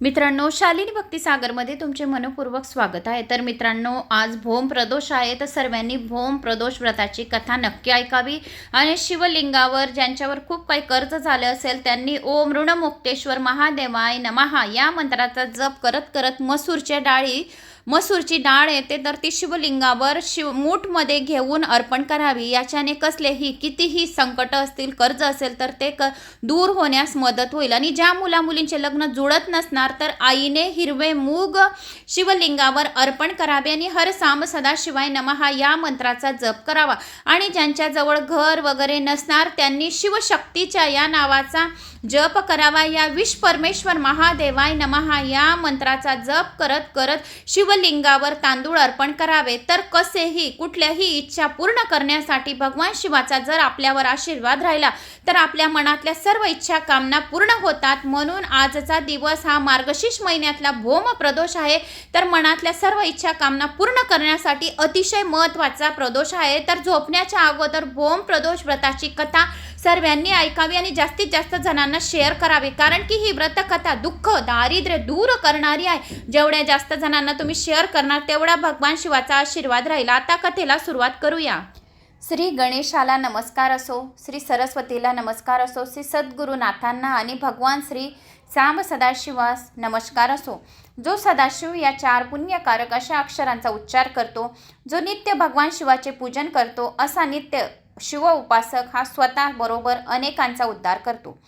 मित्रांनो शालिनी भक्तिसागरमध्ये तुमचे मनपूर्वक स्वागत आहे. तर मित्रांनो आज भोम प्रदोष आहे. तर सर्वांनी भोम प्रदोष व्रताची कथा नक्की ऐकावी. आणि शिवलिंगावर ज्यांच्यावर खूप काही कर्ज झालं असेल त्यांनी ओम ऋणमुक्तेश्वर महादेवाय नमहा या मंत्राचा जप करत करत मसूरच्या डाळी मसूरची डाळ येते तर ती शिवलिंगावर शिव मूठमध्ये घेऊन अर्पण करावी. याच्याने कसलेही कितीही संकट असतील कर्ज असेल तर ते क दूर होण्यास मदत होईल. आणि ज्या मुला मुलींचे लग्न जुळत नसणार तर आईने हिरवे मूग शिवलिंगावर अर्पण करावे आणि हर साम सदाशिवाय नमहा या मंत्राचा जप करावा. आणि ज्यांच्याजवळ घर वगैरे नसणार त्यांनी शिवशक्तीच्या या नावाचा जप करावा. या विश्व परमेश्वर महादेवाय नमहा या मंत्राचा जप करत करत शिव शिवलिंगावर तांदूळ अर्पण करावे तर कसेही कुठल्याही इच्छा पूर्ण करण्यासाठी भगवान शिवाचा जर आपल्यावर आशीर्वाद राहिला तर आपल्या मनातल्या सर्व इच्छा कामना पूर्ण होतात. म्हणून आजचा दिवस हा मार्गशीर्ष महिन्यातला भोम प्रदोष आहे. तर मनातल्या सर्व इच्छा कामना पूर्ण करण्यासाठी अतिशय महत्त्वाचा प्रदोष आहे. तर झोपण्याच्या अगोदर भोम प्रदोष व्रताची कथा सर्वांनी ऐकावी आणि जास्तीत जास्त जणांना शेअर करावी. कारण की ही व्रतकथा दुःख दारिद्र्य दूर करणारी आहे. जेवढ्या जास्त जणांना तुम्ही शेअर करणार तेवढा भगवान शिवाचा आशीर्वाद राहील. आता कथेला सुरुवात करूया. श्री गणेशाला नमस्कार असो श्री सरस्वतीला नमस्कार असो श्री सद्गुरुनाथांना आणि भगवान श्री साम सदाशिवास नमस्कार असो. जो सदाशिव या चार पुण्यकारक अशा अक्षरांचा उच्चार करतो जो नित्य भगवान शिवाचे पूजन करतो असा नित्य शिव उपासक हा स्वतः बरोबर अनेकांचा उद्धार करतो.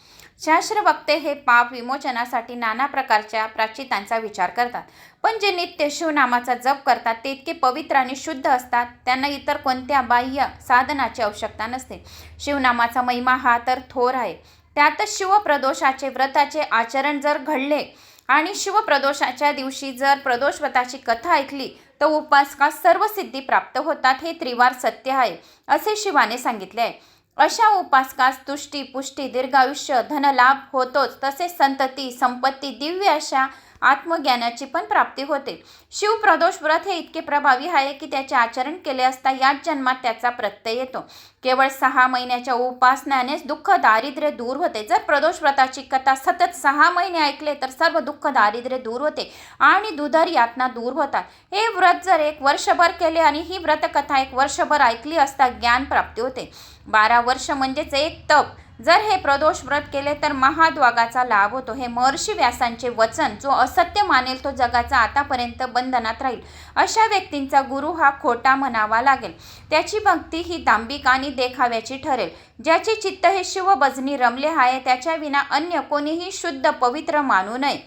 शास्त्रवक्ते हे पाप विमोचनासाठी नाना प्रकारच्या प्राचितांचा विचार करतात. पण जे नित्य शिवनामाचा जप करतात ते इतके पवित्र आणि शुद्ध असतात त्यांना इतर कोणत्या बाह्य साधनाची आवश्यकता नसते. शिवनामाचा महिमा हा तर थोर आहे. त्यातच शिवप्रदोषाचे व्रताचे आचरण जर घडले आणि शिवप्रदोषाच्या दिवशी जर प्रदोष व्रताची कथा ऐकली तर उपासकास सर्व सिद्धी प्राप्त होतात हे त्रिवार सत्य आहे असे शिवाने सांगितले आहे. अशा उपासकास तुष्टी पुष्टी दीर्घायुष्य धनलाभ होतोच तसेच संतती संपत्ती दिव्य अशा आत्मज्ञानाची पण प्राप्ती होते. शिवप्रदोष व्रत हे इतके प्रभावी आहे की त्याचे आचरण केले असता याच जन्मात त्याचा प्रत्यय येतो. केवळ सहा महिन्याच्या उपासनानेच दुःख दारिद्र्य दूर होते. जर प्रदोष व्रताची कथा सतत सहा महिने ऐकले तर सर्व दुःख दारिद्र्य दूर होते आणि दुधर यातना दूर होतात. हे व्रत जर एक वर्षभर केले आणि ही व्रतकथा एक वर्षभर ऐकली असता ज्ञान प्राप्ती होते. बारा वर्ष म्हणजेच एक तप. जर हे प्रदोष व्रत केले तर महाद्वागाचा लाभ होतो. हे महर्षी व्यासांचे वचन जो असत्य मानेल तो जगाचा आतापर्यंत बंधनात राहील. अशा व्यक्तींचा गुरु हा खोटा म्हणावा लागेल. त्याची भक्ती ही दांभिक आणि देखाव्याची ठरेल. ज्याचे चित्त हे शिवभजनी रमले आहे त्याच्या विना अन्य कोणीही शुद्ध पवित्र मानू नये.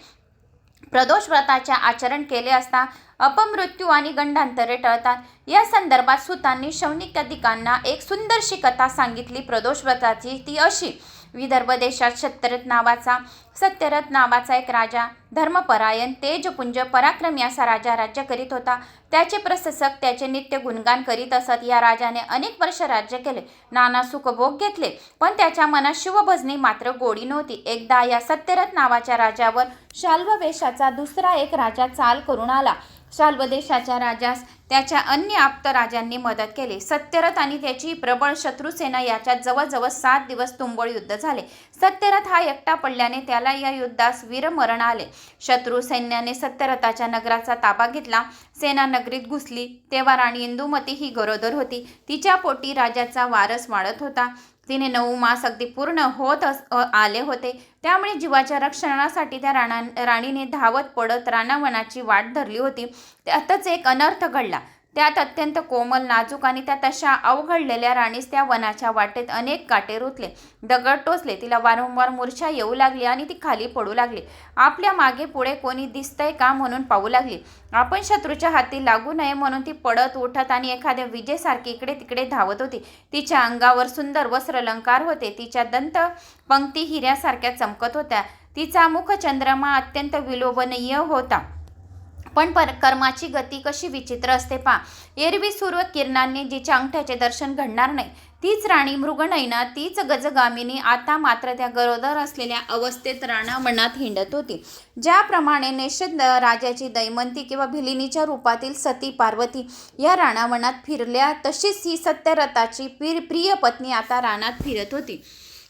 प्रदोष व्रताचे आचरण केले असता अपमृत्यू आणि गंडांतरे टळतात. या संदर्भात सुतांनी शौनिकाधिकांना एक सुंदरशी कथा सांगितली प्रदोष व्रताची ती अशी विदर्भ देशात सत्यरथ नावाचा सत्यरथ नावाचा एक राजा धर्मपरायण तेजपुंज पराक्रमी असा राजा राज्य करीत होता. त्याचे प्रशासक त्याचे नित्य गुणगान करीत असत. या राजाने अनेक वर्ष राज्य केले. नाना सुखभोग घेतले. पण त्याच्या मनात शिवभजनी मात्र गोडी नव्हती. एकदा या सत्यरथ नावाच्या राजावर शाल्व वेशाचा दुसरा एक राजा चाल करून आला. शाल्व देशाच्या राजास त्याच्या अन्य आप्त राजांनी मदत केली. सत्यरथ आणि त्याची प्रबळ शत्रुसेना याच्यात जवळजवळ सात दिवस तुंबळ युद्ध झाले. सत्यरथ हा एकटा पडल्याने त्याला या युद्धास वीरमरण आले. शत्रू सैन्याने सत्यरथाच्या नगराचा ताबा घेतला. सेना नगरीत घुसली. तेव्हा राणी इंदुमती ही गरोदर होती. तिच्या पोटी राजाचा वारस वाढत होता. तिने नऊ मास अगदी पूर्ण होत अस आले होते. त्यामुळे जीवाच्या रक्षणासाठी त्या राणा राणीने धावत पडत रानावनाची वाट धरली होती. त्यातच एक अनर्थ घडला. त्यात अत्यंत कोमल नाजूक आणि त्या तशा अवघडलेल्या राणीस त्या वनाच्या वाटेत अनेक काटे रुतले. दगड टोचले तिला वारंवार मूर्छा येऊ लागली आणि ती खाली पडू लागली. आपल्या मागे पुढे कोणी दिसतंय का म्हणून पाहू लागली. आपण शत्रूच्या हाती लागू नये म्हणून ती पडत उठत आणि एखाद्या विजेसारखी इकडे तिकडे धावत होती. तिच्या अंगावर सुंदर वस्त्र अलंकार होते. तिच्या दंत पंक्ती हिऱ्यासारख्या चमकत होत्या. तिचा मुख चंद्रमा अत्यंत विलोभनीय होता. पण पर कर्माची गती कशी विचित्र असते पा एरवी सूर्य किरणांनी जिच्या अंगठ्याचे दर्शन घडणार नाही तीच राणी मृगनयना तीच गजगामिनी आता मात्र त्या गरोदर असलेल्या अवस्थेत राणावनात हिंडत होती. ज्याप्रमाणे निषद राजाची दैमंती किंवा भिलिनीच्या रूपातील सती पार्वती या राणावनात फिरल्या तशीच ही सत्यरथाची प्रिय प्रिय पत्नी आता रानात फिरत होती.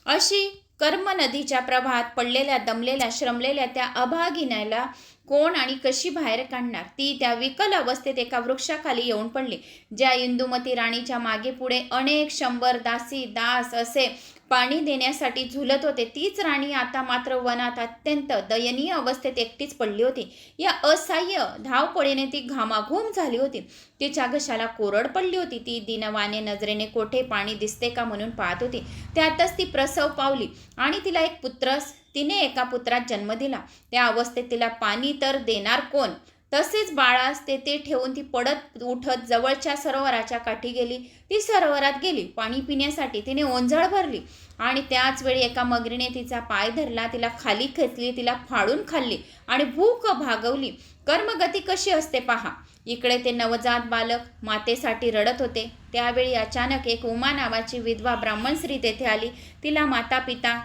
अशी कर्म नदीच्या प्रभात पडलेल्या दमलेल्या श्रमलेल्या त्या अभागिन्याला कोण आणि कशी बाहेर काढणार? ती त्या विकल अवस्थेत एका वृक्षाखाली येऊन पडली. ज्या इंदुमती राणीच्या मागे पुढे अनेक शंभर दासी दास असे पाणी देण्यासाठी झुलत होते. तीच राणी आता मात्र वनात अत्यंत दयनीय अवस्थेत एकटीच पडली होती. या असह्य धावपळीने ती घामाघूम झाली होती. तिच्या घशाला कोरड पडली होती. ती दिनवाने नजरेने कोठे पाणी दिसते का म्हणून पाहत होती. त्यातच ती प्रसव पावली आणि तिला एक पुत्र तिने एका पुत्रात जन्म दिला. त्या अवस्थेत तिला पाणी तर देणार कोण? तसेच बाळास तेथे ठेवून ती पडत उठत जवळच्या सरोवराच्या काठी गेली. ती सरोवरात गेली. पाणी पिण्यासाठी तिने ओंजळ भरली आणि त्याच वेळी एका मगरीने तिचा पाय धरला. तिला खाली खेचली. तिला फाडून खाल्ली आणि भूक भागवली. कर्मगती कशी असते पहा. इकडे ते नवजात बालक मातेसाठी रडत होते. त्यावेळी अचानक एक उमा नावाची विधवा ब्राह्मण स्त्री तेथे आली. तिला माता पिता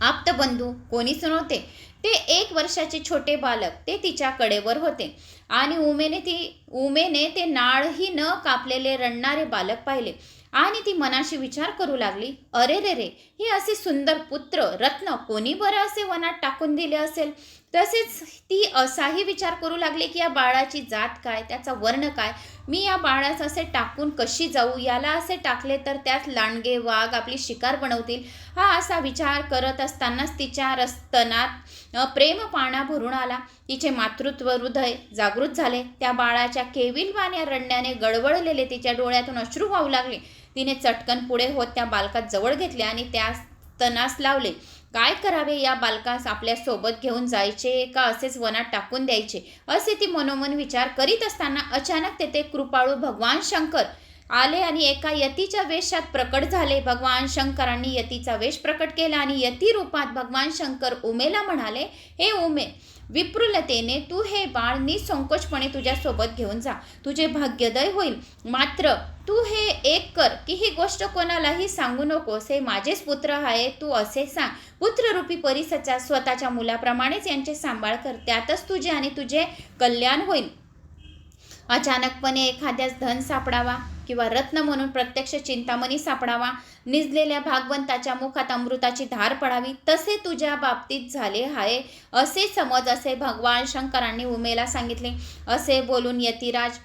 आप्तबंधू कोणीच नव्हते ते एक वर्षाचे छोटे बालक ते तिच्या कडेवर होते. आणि उमेने ती उमेने ते नाळही न कापलेले रडणारे बालक पाहिले. आणि ती मनाशी विचार करू लागली अरे रे रे हे असे सुंदर पुत्र रत्न कोणी बरं असे वनात टाकून दिले असेल? तसेच ती असाही विचार करू लागली की या बाळाची जात काय त्याचा वर्ण काय? मी या बाळास असे टाकून कशी जाऊ? याला असे टाकले तर त्यात लांडगे वाघ आपली शिकार बनवतील? हा असा विचार करत असतानाच तिच्या रस्तनात प्रेम पाणा भरून आला. तिचे मातृत्व हृदय जागृत झाले. त्या बाळाच्या केविलवाण्या रडण्याने गडबडलेले तिच्या डोळ्यातून अश्रू वाहू लागले. तिने चटकन पुढे होत त्या बालकात जवळ घेतले आणि त्यास तनास लावले. काय करावे या बालकास आपल्यासोबत घेऊन जायचे का? असेच वनात टाकून द्यायचे. असे ती मनोमन विचार करीत असताना अचानक तेथे कृपाळू भगवान शंकर आले आणि एका यतीच्या वेशात प्रकट झाले. भगवान शंकरांनी यतीचा वेश प्रकट केला आणि यती रूपात भगवान शंकर उमेला म्हणाले हे उमे विप्रुलतेने तू हे बाळ निसंकोचपणे तुझ्यासोबत घेऊन जा. तुझे भाग्योदय होईल. मात्र तू हे एक कर की ही गोष्ट कोणालाही सांगू नकोस. हे माझेच पुत्र आहे. तू असे सांग. पुत्ररूपी परिसचा स्वतःच्या मुलाप्रमाणेच यांचे सांभाळ कर. त्यातच तुझे आणि तुझे कल्याण होईल. अचानकपणे एखाद्यास धन सापडावा. किंवा रत्न म्हणून प्रत्यक्ष चिंतामणी सापडावा. निजलेल्या भागवंताच्या मुखात अमृताची धार पडावी. तसे तुझ्या बाबतीत झाले आहे असे समज असे भगवान शंकरांनी उमेला सांगितले. असे बोलून यतिराज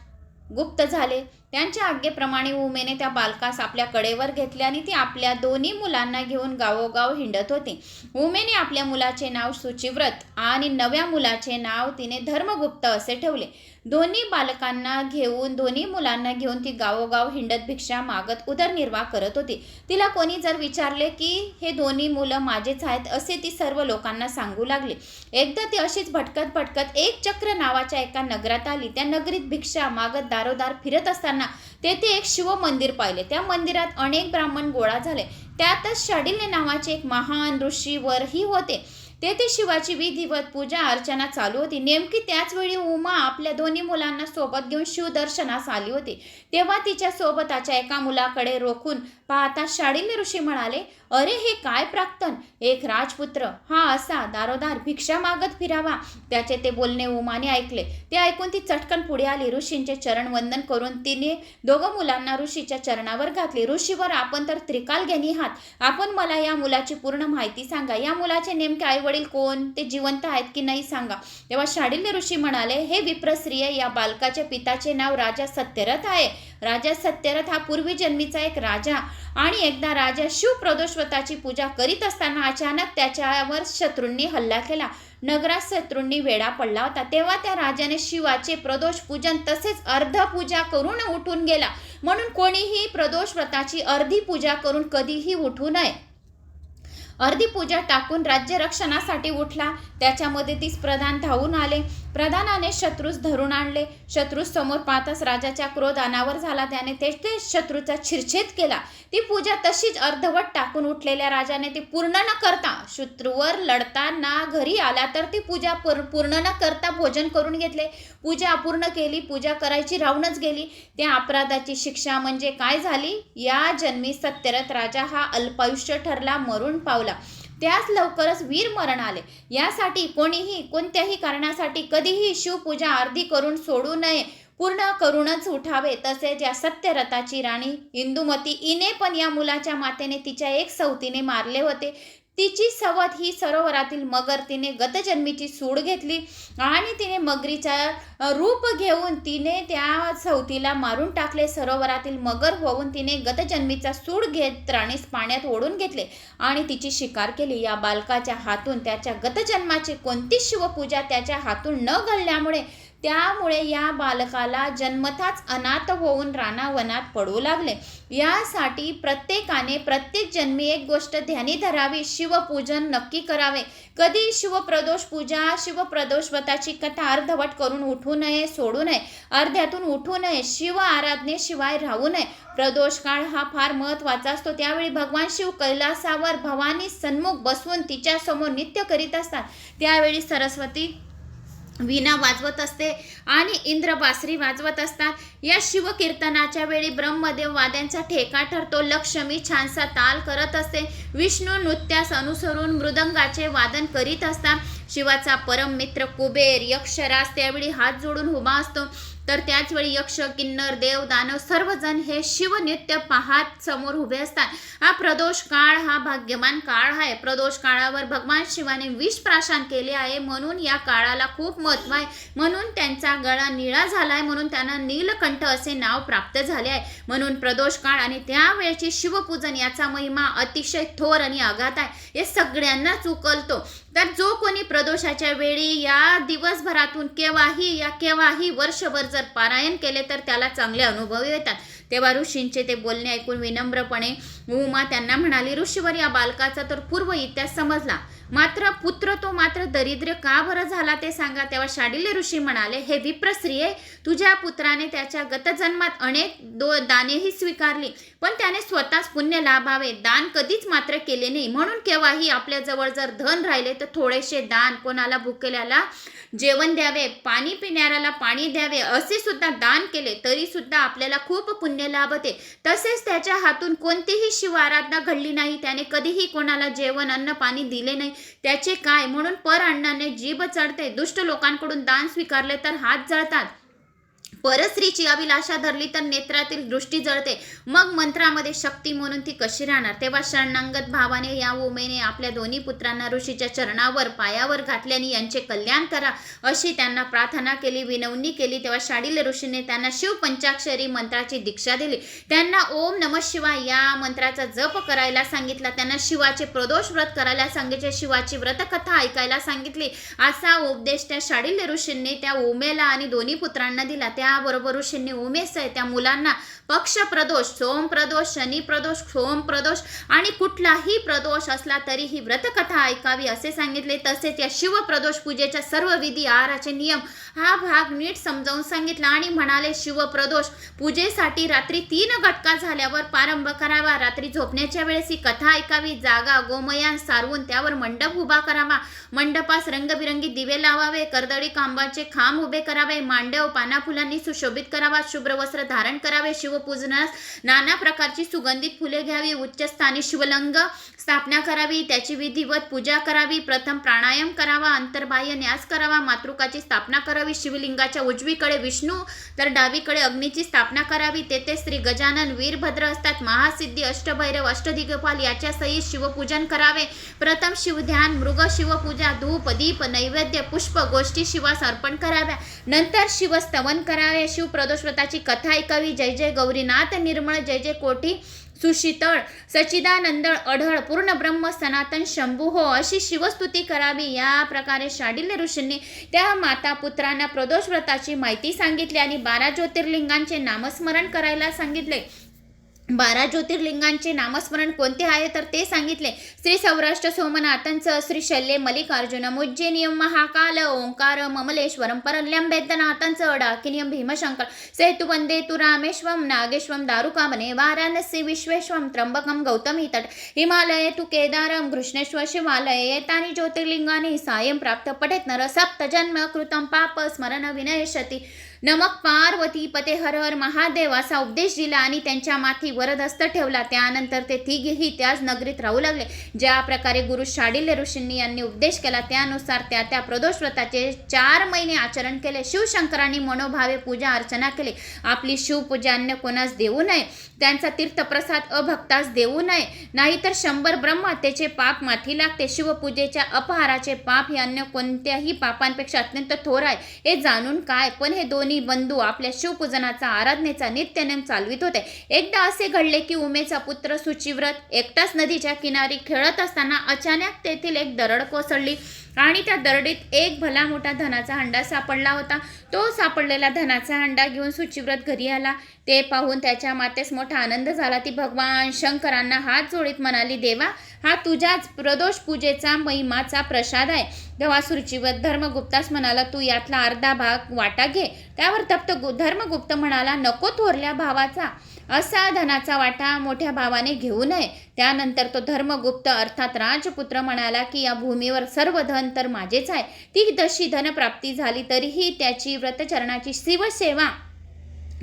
गुप्त झाले. त्यांच्या आज्ञेप्रमाणे उमेने त्या बालकास आपल्या कडेवर घेतले आणि ती आपल्या दोन्ही मुलांना घेऊन गावोगाव हिंडत होती. उमेने आपल्या मुलाचे नाव सुचिव्रत आणि नव्या मुलाचे नाव तिने धर्मगुप्त असे ठेवले. दोन्ही बालकांना घेऊन दोन्ही मुलांना घेऊन ती गावोगाव हिंडत भिक्षा मागत उदरनिर्वाह करत होती. तिला कोणी जर विचारले की हे दोन्ही मुलं माझेच आहेत असे ती सर्व लोकांना सांगू लागली. एकदा ती अशीच भटकत भटकत एक चक्र नावाच्या एका नगरात आली. त्या नगरीत भिक्षा मागत दारोदार फिरत असताना तेथे एक शिव मंदिर पाहिले. त्या मंदिरात अनेक ब्राह्मण गोळा झाले. त्यातच शाडिल्य नावाचे एक महान ऋषीवरही होते. तेथे शिवाची विधिवत पूजा अर्चना चालू होती. नेमकी त्याच वेळी उमा आपल्या दोन्ही मुलांना सोबत घेऊन शिवदर्शनास आली होती. तेव्हा तिच्या सोबताच्या एका मुलाकडे रोखून पाहता शाडिल्य ऋषी म्हणाले अरे हे काय प्राक्तन? एक राजपुत्र. हा असा दारोदार भिक्षा मागत फिरावा. त्याचे ते बोलणे उमाने ऐकले. ते ऐकून ती चटकन पुढे आली. ऋषींचे चरण वंदन करून तिने दोघं मुलांना ऋषीच्या चरणावर घातले. ऋषीवर आपण तर त्रिकाल घेणी आहात. आपण मला या मुलाची पूर्ण माहिती सांगा. या मुलाचे नेमके आई वडील कोण? ते जिवंत आहेत की नाही सांगा. तेव्हा शाडिल्य ऋषी म्हणाले हे विप्रस्त्रिय या बालकाच्या पिताचे नाव राजा सत्यरथ आहे. राजा सत्यरथ हा पूर्वी जन्मीचा एक राजा आणि एकदा राजा शिव प्रदोषवताची पूजा करीत असताना अचानक त्याच्यावर शत्रूंनी हल्ला केला. नगरात शत्रूंनी वेढा पडला होता. तेव्हा त्या राजाने शिवाचे प्रदोष पूजन तसेच अर्ध पूजा करून उठून गेला. म्हणून कोणीही प्रदोष व्रताची अर्धी पूजा करून कधीही उठू नये. अर्धी पूजा टाकून राज्यरक्षणासाठी उठला. त्याच्या मदतीस प्रधान धावून आले. प्रधानाने शत्रूस धरून आणले. शत्रूस समोर पाहताच राजाच्या क्रोध अनावर झाला. त्याने तेथे शत्रूचा छिरछेद केला. ती पूजा तशीच अर्धवट टाकून उठलेल्या राजाने ती पूर्ण न करता शत्रूवर लढताना घरी आला तर ती पूजा पूर- पूर्ण न करता भोजन करून घेतले. पूजा अपूर्ण केली. पूजा करायची राहूनच गेली. त्या अपराधाची शिक्षा म्हणजे काय झाली? या जन्मी सत्यरथ राजा हा अल्पायुष्य ठरला मरून पावला. त्यास लवकरच वीर मरण आले. यासाठी कोणीही कोणत्याही कारणासाठी कधीही शिवपूजा अर्धी करून सोडू नये पूर्ण करूनच उठावे. तसेच या सत्यरथाची राणी इंदुमती इने पण या मुलाच्या मातेने तिच्या एक सवतीने मारले होते. तिची सवत ही सरोवरातील मगर तिने गतजन्मीची सूड घेतली आणि तिने मगरीचा रूप घेऊन तिने त्या सवतीला मारून टाकले. सरोवरातील मगर होऊन तिने गतजन्मीचा सूड घेत राणीस पाण्यात ओढून घेतले आणि तिची शिकार केली. या बालकाच्या हातून त्याच्या गतजन्माची कोणतीच शिवपूजा त्याच्या हातून न घडल्यामुळे त्यामुळे या बालकाला जन्मताच अनाथ होऊन रानावनात पडू लागले. यासाठी प्रत्येकाने प्रत्येक जन्मी एक गोष्ट ध्यानी धरावी शिवपूजन नक्की करावे. कधी शिवप्रदोष पूजा शिवप्रदोष व्रताची कथा अर्धवट करून उठू नये सोडू नये अर्ध्यातून उठू नये शिव आराधनेशिवाय राहू नये. प्रदोष काळ हा फार महत्त्वाचा असतो. त्यावेळी भगवान शिव कैलासावर भवानी सन्मुख बसवून तिच्यासमोर नित्य करीत असतात. त्यावेळी सरस्वती वीणा वाजवत असते आणि इंद्र बासरी वाजवत असतात. या शिवकीर्तनाच्या वेळी ब्रह्मदेव वाद्यांचा ठेका ठरतो. लक्ष्मी छानसा ताल करत असते. विष्णू नृत्यास अनुसरून मृदंगाचे वादन करीत असतात. शिवाचा परम मित्र कुबेर यक्षराज त्यावेळी हात जोडून उभा असतो. तर त्याच वेळी यक्ष किन्नर देव दानव सर्वजण हे शिवनृत्य पाहत समोर उभे असतात. हा प्रदोष काळ हा भाग्यवान काळ आहे. प्रदोष काळावर भगवान शिवाने विष प्राशन केले आहे. म्हणून या काळाला खूप महत्त्व आहे. म्हणून त्यांचा गळा निळा झालाय. म्हणून त्यांना नीलकंठ असे नाव प्राप्त झाले आहे. म्हणून प्रदोष काळ आणि त्यावेळची शिवपूजन याचा महिमा अतिशय थोर आणि आघात आहे. हे सगळ्यांनाच उकलतो. तर जो कोणी प्रदोषाच्या वेळी या दिवसभरातून केव्हाही या केव्हाही वर्षभर जर पारायण केले तर त्याला चांगले अनुभव येतात. तेव्हा ऋषींचे ते बोलणे ऐकून विनम्रपणे उमा त्यांना म्हणाली ऋषीवर या बालकाचा तर पूर्व इतिहास समजला. मात्र पुत्र तो मात्र दरिद्र का बरं झाला ते सांगा. तेव्हा शाडिल्य ऋषी म्हणाले हे विप्रस्त्रिये तुझ्या पुत्राने त्याच्या गतजन्मात अनेक दो दानेही स्वीकारली पण त्याने स्वतःच पुण्य लाभावे. दान कधीच मात्र केले नाही. म्हणून केव्हाही आपल्याजवळ जर धन राहिले तर थोडेसे दान कोणाला भुकेल्याला जेवण द्यावे पाणी पिणाऱ्याला पाणी द्यावे असे सुद्धा दान केले तरी सुद्धा आपल्याला खूप पुण्य लाभते तसेच त्याच्या हातून कोणतीही शिव आराधना घडली नाही त्याने कधीही कोणाला जेवण अन्न पाणी दिले नाही. त्याचे काय? म्हणून पर अन्नाने जीभ चढते दुष्ट लोकांकडून दान स्वीकारले तर हात जळतात. परस्त्रीची अभिलाषा धरली तर नेत्रातील दृष्टी जळते. मग मंत्रामध्ये शक्ती म्हणून ती कशी राहणार? तेव्हा शरणांगत भावाने या उमेने आपल्या दोन्ही पुत्रांना ऋषीच्या चरणावर पायावर घातल्याने यांचे कल्याण करा अशी त्यांना प्रार्थना केली विनवणी केली. तेव्हा शाडील ऋषीने त्यांना शिव पंचाक्षरी मंत्राची दीक्षा दिली. त्यांना ओम नम शिवाय या मंत्राचा जप करायला सांगितला. त्यांना शिवाचे प्रदोष व्रत करायला सांगितले. शिवाची व्रतकथा ऐकायला सांगितली. असा उपदेश त्या शाडील ऋषींनी त्या उमेला आणि दोन्ही पुत्रांना दिला. त्याबरोबर ऋषींनी उमेश आहे त्या मुलांना पक्ष प्रदोष सोम प्रदोष शनी प्रदोष सोम प्रदोष आणि कुठलाही प्रदोष असला तरी ही व्रतकथा ऐकावी असे सांगितले. तसेच या शिव प्रदोष पूजेच्या सर्व विधी आहाराचे नियम हा भाग नीट समजावून सांगितला आणि म्हणाले शिव प्रदोष पूजेसाठी रात्री तीन घटका झाल्यावर प्रारंभ करावा. रात्री झोपण्याच्या वेळेस ही कथा ऐकावी. जागा गोमयान सारवून त्यावर मंडप उभा करावा. मंडपास रंगबिरंगी दिवे लावावे. कर्दळी कांबाचे खांब उभे करावे. मांडव पाना फुलांनी सुशोभित करावा. शुभ्र वस्त्र धारण करावे. शिव पूजनास नाना प्रकारची सुगंधित फुले घ्यावी उच्चस्थानी शिवलिंग स्थापना करावी त्याची विधिवत पूजा करावी प्रथम प्राणायाम करावा अंतर्बाह्य न्यास करावा मातृकाची स्थापना करावी शिवलिंगाच्या उजवीकडे विष्णू तर डावीकडे अग्नीची स्थापना करावी तेथे श्री गजानन वीरभद्र असतात महासिद्धी अष्टभैरव अष्टदिग्गपाल याच्या सहित शिवपूजन करावे. प्रथम शिवध्यान मृग शिवपूजा धूप दीप नैवेद्य पुष्प गोष्टी शिवास अर्पण कराव्या. नंतर शिवस्तवन करावे. शिवप्रदोषव्रताची कथा ऐकावी. जय जय गौरीनाथ निर्मळ जय जय कोठी सुशीतळ सच्चिदानंद अढळ पूर्ण ब्रह्म सनातन शंभू हो अशी शिवस्तुती करावी या प्रकारे शाडिल्य ऋषींनी त्या माता पुत्रांना प्रदोष व्रताची माहिती सांगितली आणि बारा ज्योतिर्लिंगांचे नामस्मरण करायला सांगितले. बारा ज्योतिर्लिंगांचे नामस्मरण कोणते आहे? तर ते सांगितले. श्री सौराष्ट्र सोमनाथांचं श्री शल्ये मल्लिकार्जुन उज्जैनियम महाकाल ओंकार ममलेश्वरम परल्यम वैद्यनाथांचं डाकिनियम भीमशंकर सेतुवंदे तु रामेश्वम नागेश्वम दारुकामने वाराणसी विश्वेश्वम त्र्यंबकम गौतमी तट हिमालय तु केदारम कृष्णेश्वर शिवालय येतानी ज्योतिर्लिंगाने सायं प्राप्त पठेत नर सप्त जन्म कृतं पाप स्मरण विनयशती नमक पार्वती पते हर हर महादेव असा उपदेश दिला आणि त्यांच्या माथी वरदस्त ठेवला. त्यानंतर ते तिघेही त्याच नगरीत राहू लागले. ज्या प्रकारे गुरु शाडिल्य ऋषींनी यांनी उपदेश केला त्यानुसार त्या त्या प्रदोष व्रताचे चार महिने आचरण केले. शिवशंकरांनी मनोभावे पूजा अर्चना केली. आपली शिवपूजा अन्य कोणास देऊ नये. त्यांचा तीर्थप्रसाद अभक्तास देऊ नये. नाहीतर शंभर ब्रह्महत्येचे पाप माथी लागते. शिवपूजेच्या अपहाराचे पाप हे अन्य कोणत्याही पापांपेक्षा अत्यंत थोर आहे. हे जाणून काय? पण हे दोन दोन्ही बंधू आपल्या शिवपूजनाचा आराधनेचा नित्यनेम चालवित होते. एकदा असे घडले की उमेचा पुत्र सुचिव्रत एकटाच नदीच्या किनारी खेळत असताना अचानक तेथील एक दरड कोसळली आणि त्या दरडीत एक भला मोठा धनाचा हंडा सापडला होता. तो सापडलेला धनाचा हंडा घेऊन सुचिव्रत घरी आला. ते पाहून त्याच्या मातेस मोठा आनंद झाला. ती भगवान शंकरांना हात जोडीत म्हणाली देवा हा तुझ्याच प्रदोष पूजेचा महिमाचा प्रसाद आहे. तेव्हा सुरुचिवत धर्मगुप्तास म्हणाला तू यातला अर्धा भाग वाटा घे. त्यावर तप्त गु धर्मगुप्त म्हणाला नको थोरल्या भावाचा. असा धनाचा वाटा मोठ्या भावाने घेऊ नये. त्यानंतर तो धर्मगुप्त अर्थात राजपुत्र म्हणाला की या भूमीवर सर्व धन तर माझेच आहे. ती तशी धनप्राप्ती झाली तरीही त्याची व्रतचरणाची शिवसेवा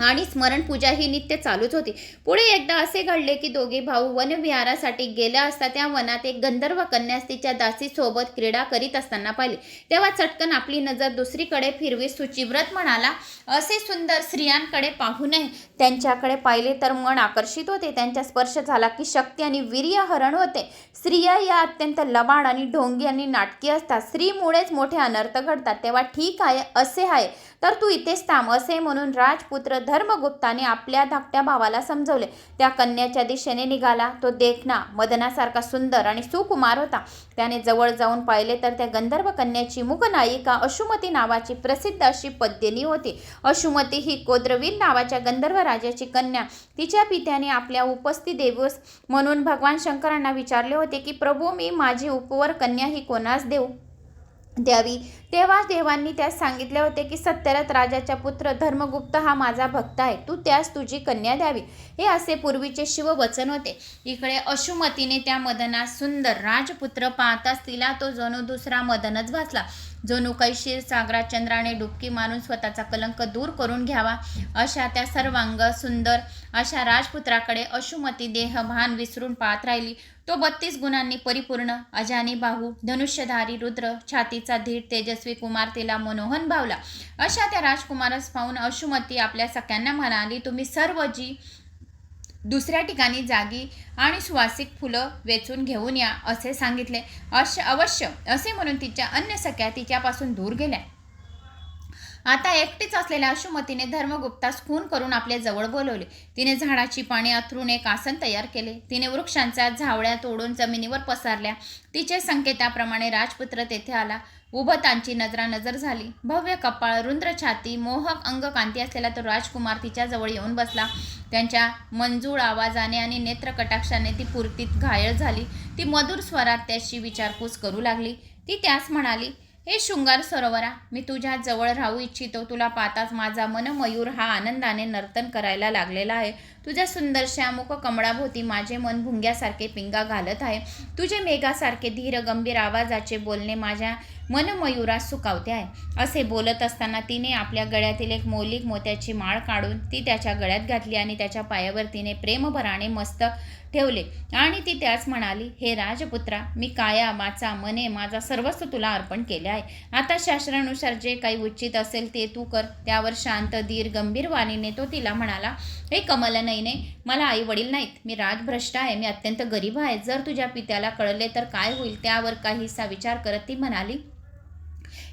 आणि स्मरणपूजा ही नित्य चालूच होती. पुढे एकदा असे घडले की दोघे भाऊ वनविहारासाठी गेल्या असता त्या वनात एक गंधर्व कन्यास तिच्या दासीसोबत क्रीडा करीत असताना पाहिली. तेव्हा चटकन आपली नजर दुसरीकडे फिरवी सुचिव्रत म्हणाला असे सुंदर स्त्रियांकडे पाहू नये. त्यांच्याकडे पाहिले तर मन आकर्षित होते. त्यांचा स्पर्श झाला की शक्ती आणि वीर्य हरण होते. स्त्रिया या अत्यंत लबाड आणि ढोंगी आणि नाटकी असतात. स्त्रीमुळेच मोठे अनर्थ घडतात. तेव्हा ठीक आहे असे आहे. तर तू इथेच थांब असे म्हणून राजपुत्र धर्मगुप्ताने आपल्या धाकट्या भावाला समजवले. त्या कन्याच्या दिशेने निघाला. तो देखना मदनासारखा सुंदर आणि सुकुमार होता. त्याने जवळ जाऊन पाहिले तर त्या गंधर्व कन्याची मुखनायिका अशुमती नावाची प्रसिद्ध अशी पद्यनी होती. अशुमती ही कोद्रवीर नावाच्या गंधर्व राजाची कन्या. तिच्या पित्याने आपल्या उपस्थित देवस म्हणून भगवान शंकरांना विचारले होते की प्रभू मी माझी उपवर कन्या ही कोणास देऊ? द्यावी. तेव्हा देवांनी त्यास सांगितले होते की सत्यरथ राजाचा पुत्र धर्मगुप्त हा माझा भक्त आहे. तू त्यास तुझी कन्या द्यावी. हे असे पूर्वीचे शिववचन होते. इकडे अशुमतीने त्या मदनास सुंदर राजपुत्र पाहताच तिला तो जणू दुसरा मदनच भासला. जणू काही क्षीरसागरात चंद्राने डुबकी मारून स्वतःचा कलंक दूर करून घ्यावा. अशा त्या सर्वांग सुंदर अशा राजपुत्राकडे अशुमती देह भान विसरून पाहत राहिली. तो बत्तीस गुणांनी परिपूर्ण अजानी बाहू धनुष्यधारी रुद्र छातीचा धीर तेजस्वी कुमार तिला मनोहन भावला. अशा त्या राजकुमारास पाहून अशुमती आपल्या सख्यांना म्हणाली तुम्ही सर्व जी दुसऱ्या ठिकाणी जागी आणि सुवासिक फुलं वेचून घेऊन या असे सांगितले. अश अवश्य असे म्हणून तिच्या अन्य सख्या तिच्यापासून दूर गेल्या. आता एकटीच असलेल्या अशुमतीने धर्मगुप्तास खून करून आपल्या जवळ बोलवले. तिने झाडाची पाने अथरून एक आसन तयार केले. तिने वृक्षांच्या झावळ्या तोडून जमिनीवर पसरल्या. तिचे संकेताप्रमाणे राजपुत्र तेथे आला. उभतांची नजरानजर झाली. भव्य कपाळ रुंद्र छाती मोहक अंगकांती असलेला तो राजकुमार तिच्या जवळ येऊन बसला. त्यांच्या मंजूळ आवाजाने आणि नेत्रकटाक्षाने ती पुरतीत घायल झाली. ती मधुर स्वरात त्याशी विचारपूस करू लागली. ती त्यास म्हणाली हे शृंगार सरोवरा मी तुझ्या जवळ राहू इच्छितो. तुला पाहताच माझा मनमयूर हा आनंदाने नर्तन करायला लागलेला आहे. तुझ्या सुंदरशा मुख कमळाभोवती माझे मन भुंग्यासारखे पिंगा घालत आहे. तुझे मेघासारखे धीर गंभीर आवाजाचे बोलणे माझ्या मनमयुरास सुकावते आहे. असे बोलत असताना तिने आपल्या गळ्यातील एक मौलिक मोत्याची माळ काढून ती त्याच्या गळ्यात घातली आणि त्याच्या पायावर तिने प्रेमभराने मस्तक ठेवले. आणि ती त्यास म्हणाली हे राजपुत्रा मी काया वाचा मने माझा सर्वस्व तुला अर्पण केले आहे. आता शास्त्रानुसार जे काही उचित असेल ते तू कर. त्यावर शांत धीर गंभीर वाणीने तो तिला म्हणाला हे कमलनईने मला आई वडील नाहीत. मी राजभ्रष्ट आहे. मी अत्यंत गरीब आहे. जर तुझ्या पित्याला कळले तर काय होईल? त्यावर काहीसा विचार करत ती म्हणाली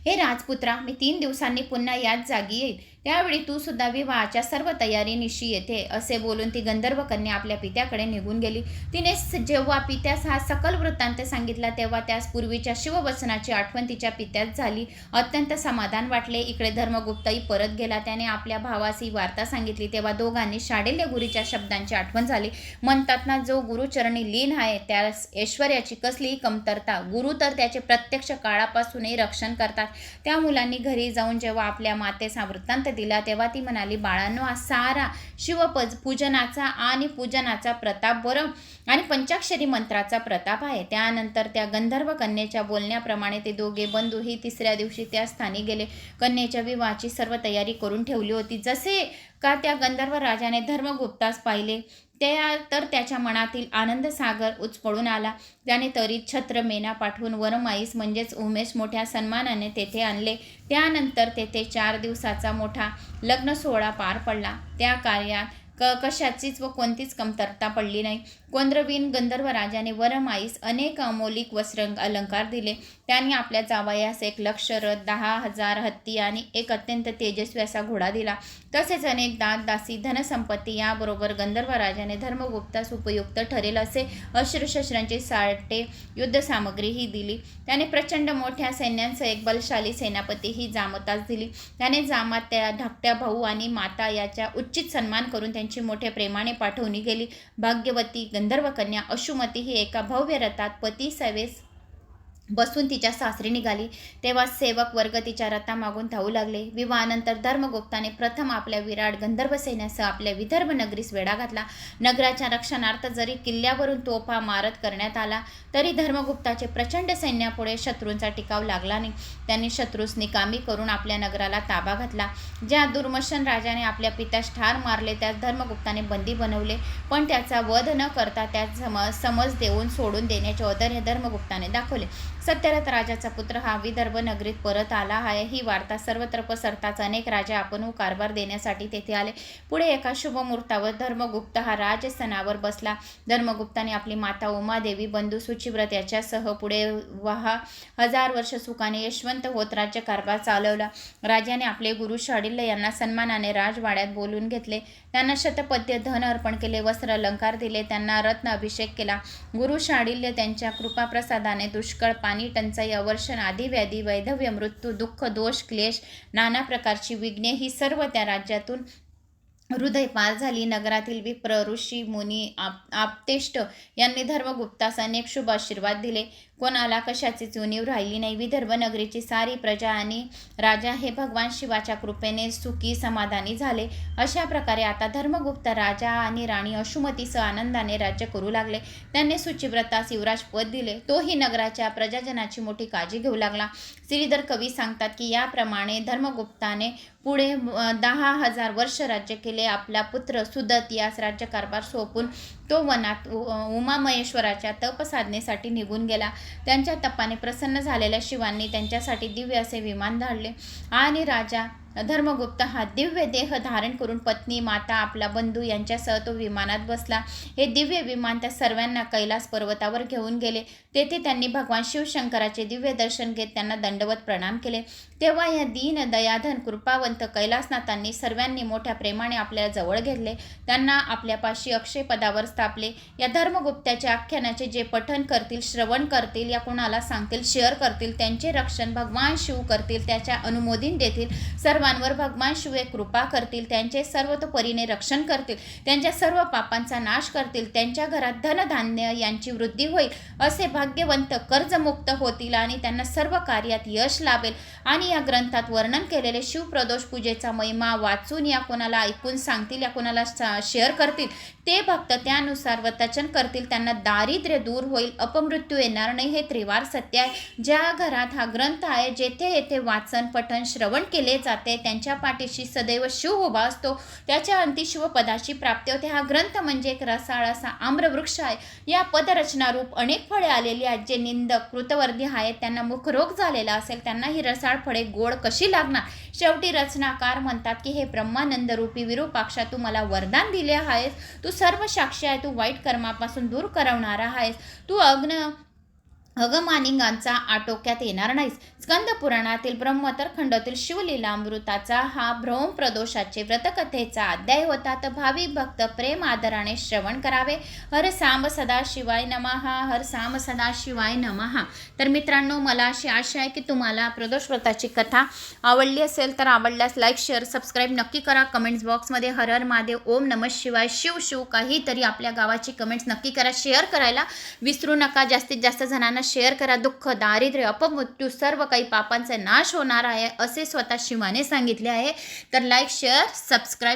हे राजपुत्रा मी तीन दिवसांनी पुन्हा याच जागी येईल त्यावेळी तू सुद्धा विवाहाच्या सर्व तयारीनिशी येते असे बोलून ती गंधर्व कन्या आपल्या पित्याकडे निघून गेली. तिने जेव्हा पित्यास हा सकल वृत्तांत सांगितला तेव्हा त्यास पूर्वीच्या शिववचनाची आठवण तिच्या पित्यात झाली. अत्यंत समाधान वाटले. इकडे धर्मगुप्तही परत गेला. त्याने आपल्या भावास ही वार्ता सांगितली. तेव्हा दोघांनी शाडेल्य गुरुच्या शब्दांची आठवण झाली. म्हणतात ना जो गुरुचरणी लीन आहे त्यास ऐश्वर्याची कसलीही कमतरता गुरु तर त्याचे प्रत्यक्ष काळापासूनही रक्षण करतात. त्या मुलांनी घरी जाऊन जेव्हा आपल्या मातेचा वृत्तांत दिला तेव्हा ती म्हणाली बाळांनो हा सारा शिवपज पूजनाचा आणि पूजनाचा प्रताप बरं आणि पंचाक्षरी मंत्राचा प्रताप आहे. त्यानंतर त्या गंधर्व कन्येच्या बोलण्याप्रमाणे ते दोघे बंधूही तिसऱ्या दिवशी त्या स्थानी गेले. कन्येच्या विवाहाची सर्व तयारी करून ठेवली होती. जसे का त्या गंधर्व राजाने धर्मगुप्तास पाहिले त्या तर त्याच्या मनातील आनंदसागर उचपळून आला. त्याने तरी छत्र मेना पाठवून वरमाईस म्हणजेच उमेश मोठ्या सन्मानाने तेथे आणले. त्यानंतर तेथे चार दिवसाचा मोठा लग्न सोहळा पार पडला. त्या कार्यात क कशाचीच व कोणतीच कमतरता पडली नाही. कोंद्रवीन गंधर्व राजाने वरमाईस अनेक अमोलिक वस्त्र अलंकार दिले. त्यांनी आपल्या जावयास एक लक्ष रथ दहा हजार हत्ती आणि एक अत्यंत तेजस्वी असा घोडा दिला. तसेच अनेक दात दासी धनसंपत्ती याबरोबर गंधर्व राजाने धर्मगुप्तास उपयुक्त ठरेल असे अश्रुशस्त्रांचे साठे युद्धसामग्रीही दिली. त्याने प्रचंड मोठ्या सैन्यांसह एक बलशाली सेनापती ही जामतास दिली. त्याने जामात्या धाकट्या भाऊ आणि माता याच्या उचित सन्मान करून त्यांची मोठ्या प्रेमाने पाठवणी गेली भाग्यवती गंधर्व कन्या अशुमती ही एका भव्य रथात पती सवेस बसून तिच्या सासरी निघाली. तेव्हा सेवक वर्ग तिच्या रथामागून धावू लागले. विवाहानंतर धर्मगुप्ताने प्रथम आपल्या विराट गंधर्व सैन्यासह आपल्या विदर्भ नगरीस वेढा घातला. नगराच्या रक्षणार्थ जरी किल्ल्यावरून तोफा मारत करण्यात आला तरी धर्मगुप्ताचे प्रचंड सैन्यापुढे शत्रूंचा टिकाव लागला नाही. त्यांनी शत्रूस निकामी करून आपल्या नगराला ताबा घातला. ज्या दुर्मशन राजाने आपल्या पित्यास ठार मारले त्यास धर्मगुप्ताने बंदी बनवले. पण त्याचा वध न करता त्यात सम समज देऊन सोडून देण्याचे औदर्य धर्मगुप्ताने दाखवले. सत्यरथ राजाचा पुत्र हा विदर्भ नगरीत परत आला आहे. ही वार्ता सर्वत्र पसरताच अनेक राजा आपण कारभार देण्यासाठी तेथे आले. पुढे एका शुभ मुहूर्तावर धर्मगुप्त हा राजस्थानावर बसला. धर्मगुप्ताने आपली माता उमादेवी बंधू सुचिव्रत याच्यासह पुढे वहा हजार वर्ष सुखाने यशवंत होत राज्यकारभार चालवला. राजाने आपले गुरु शाडिल्य यांना सन्मानाने राजवाड्यात बोलून घेतले. त्यांना शतपद्य धन अर्पण केले वस्त्र अलंकार दिले. त्यांना रत्न अभिषेक केला. गुरु शाडिल्य त्यांच्या कृपाप्रसादाने दुष्काळ पाणी टंचाई अवर्षण आदी व्याधी वैधव्य मृत्यू दुःख दोष क्लेश नाना प्रकारची विघ्ने ही सर्व त्या राज्यातून हृदय पार झाली. नगरातील विप्र ऋषी मुनी आप आपतेष्ट यांनी धर्मगुप्तास अनेक शुभ आशीर्वाद दिले. कोणाला कशाची उणीव राहिली नाही? विदर्भ नगरीची सारी प्रजा आणि राजा हे भगवान शिवाच्या कृपेने सुखी समाधानी झाले. अशा प्रकारे आता धर्मगुप्त राजा आणि राणी अशुमतीसह आनंदाने राज्य करू लागले. त्यांनी सुचिव्रतास युवराज पद दिले. तोही नगराच्या प्रजाजनाची मोठी काळजी घेऊ लागला. श्रीधर कवी सांगतात की याप्रमाणे धर्मगुप्ताने पुढे दहा हजार वर्ष राज्य केले. आपला पुत्र सुदत यास राज्यकारभार सोपून तो वनात उ- उमामहेश्वराच्या तपसाधनेसाठी निघून गेला. त्यांच्या तपाने प्रसन्न झालेल्या शिवांनी त्यांच्यासाठी दिव्य असे विमान धाडले आणि राजा धर्मगुप्त हा दिव्य देह धारण करून पत्नी माता आपला बंधू यांच्यासह तो विमानात बसला. हे दिव्य विमान त्या सर्वांना कैलास पर्वतावर घेऊन गेले. तेथे त्यांनी भगवान शिवशंकराचे दिव्य दर्शन घेत त्यांना दंडवत प्रणाम केले. तेव्हा या दीन दयाधन कृपावंत कैलासनाथांनी सर्वांनी मोठ्या प्रेमाने आपल्या जवळ घेतले. त्यांना आपल्यापाशी अक्षय पदावर स्थापले. या धर्मगुप्ताच्या आख्यानाचे जे पठन करतील श्रवण करतील या कोणाला सांगतील शेअर करतील त्यांचे रक्षण भगवान शिव करतील त्याच्या अनुमोदन देतील सर्वांवर भगवान शिवे कृपा करतील त्यांचे सर्वतोपरीने रक्षण करतील त्यांच्या सर्व पापांचा नाश करतील त्यांच्या घरात धनधान्य यांची वृद्धी होईल असे भाग्यवंत कर्जमुक्त होतील आणि त्यांना सर्व कार्यात यश लाभेल. आणि या ग्रंथात वर्णन केलेले शिवप्रदोष पूजेचा महिमा वाचून या कोणाला ऐकून सांगतील या कोणाला शेअर करतील ते भक्त त्यानुसार वतचन करतील त्यांना दारिद्र्य दूर होईल अपमृत्यू येणार नाही हे त्रिवार सत्य आहे. ज्या घरात हा ग्रंथ आहे जेथे येथे वाचन पठन श्रवण केले जाते त्यांच्या पाठीशी सदैव शिव उभा असतो. त्याच्या अंती शिवपदाची प्राप्ती होते. हा ग्रंथ म्हणजे एक रसाळ असा आम्रवृक्ष आहे. या पदरचना रूप अनेक फळे आलेली आहेत जे निंदक कृतवर्धी आहेत. त्यांना मुखरोग झालेला असेल त्यांना ही रसाळ फळे गोड कशी लागणार? शेवटी रचनाकार म्हणतात की हे ब्रह्मानंद रूपी विरूपाक्षा तू मला वरदान दिले आहेस. तू सर्व साक्षी आहे. तू वाईट कर्मापासून दूर करवणारा आहेस. तू अग्न अगमानिंगांचा आटोक्यात येणार नाहीस. स्कंद पुराणातील ब्रह्मतर खंडातील शिवलीलामृताचा हा भ्रम प्रदोषाचे व्रतकथेचा अध्याय होता. तर भावी भक्त प्रेम आदराने श्रवण करावे. हर साम सदा शिवाय नमहा हर साम सदा शिवाय नमहा तर मित्रांनो मला अशी आशा आहे की तुम्हाला प्रदोष व्रताची कथा आवडली असेल तर आवडल्यास लाईक शेअर सबस्क्राईब नक्की करा. कमेंट्स बॉक्समध्ये हर हर महादेव ओम नमः शिवाय शिव शिव. काहीतरी आपल्या गावाची कमेंट्स नक्की करा. शेअर करायला विसरू नका. जास्तीत जास्त जणांना शेअर करा. दुःख दारिद्र्य अपमृत्यू सर्व काही पापांचा नाश होणार आहे असे स्वतः शिवाने सांगितले आहे. तर लाईक शेअर सबस्क्राईब